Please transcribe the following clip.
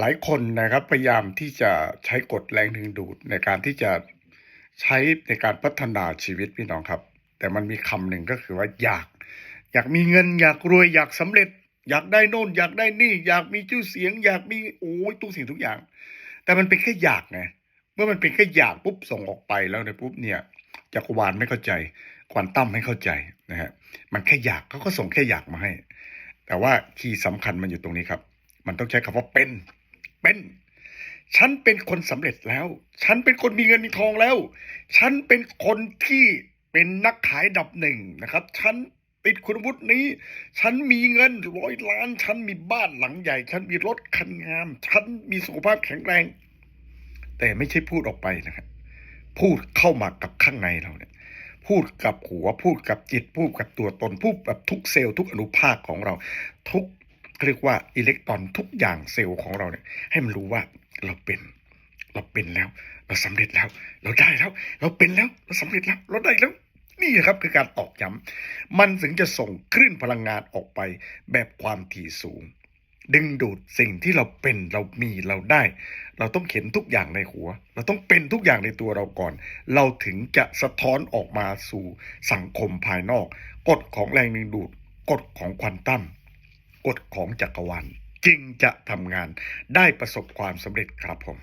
หลายคนนะครับพยายามที่จะใช้กฎแรงดึงดูดในการที่จะใช้ในการพัฒนาชีวิตพี่น้องครับ แต่มันมีคำหนึ่งก็คือว่าอยาก อยากมีเงิน อยากรวยอยากสำเร็จ อยากได้โน่น อยากได้นี่ อยากมีชื่อเสียง อยากมีโอ้ยทุกสิ่งทุกอย่าง แต่มันเป็นแค่อยากไงเมื่อมันเป็นแค่อยากปุ๊บส่งออกไปแล้วเนี่ยปุ๊บเนี่ยจักรวาลไม่เข้าใจควอนตัมไม่เข้าใจนะฮะมันแค่อยากเขาก็ส่งแค่อยากมาให้ แต่ว่าคีย์สำคัญมันอยู่ตรงนี้ครับ มันต้องใช้คำว่าเป็น เป็น ฉันเป็นคนสำเร็จแล้ว ฉันเป็นคนมีเงินมีทองแล้ว ฉันเป็นคนที่เป็นนักขายดับหนึ่งนะครับ ฉันติดคุณวุฒินี้ ฉันมีเงินร้อยล้าน ฉันมีบ้านหลังใหญ่ ฉันมีรถคันงาม ฉันมีสุขภาพแข็งแรง แต่ไม่ใช่พูดออกไปนะครับ พูดเข้ามากับข้างในเราเนี่ย พูดกับหัว พูดกับจิต พูดกับตัวตน พูดกับทุกเซลล์ทุกอนุภาคของเรา ทุก เรียกว่าอิเล็กตรอนทุกอย่างเซลล์ของเราเนี่ยให้มันรู้ว่าเราเป็นเราเป็นแล้ว เราสำเร็จแล้ว เราได้แล้ว เราเป็นแล้วเราสำเร็จแล้วเราได้แล้ว นี่ครับคือการตอกย้ำมันถึงจะส่งคลื่นพลังงานออกไปแบบความถี่สูง ดึงดูดสิ่งที่เราเป็นเรามีเราได้ เราต้องเข็นทุกอย่างในหัว เราต้องเป็นทุกอย่างในตัวเราก่อน เราถึงจะสะท้อนออกมาสู่สังคมภายนอก กฎของแรงดึงดูดกฎของควอนตัม กฎของจักรวาลจึงจะทำงานได้ประสบความสำเร็จครับผม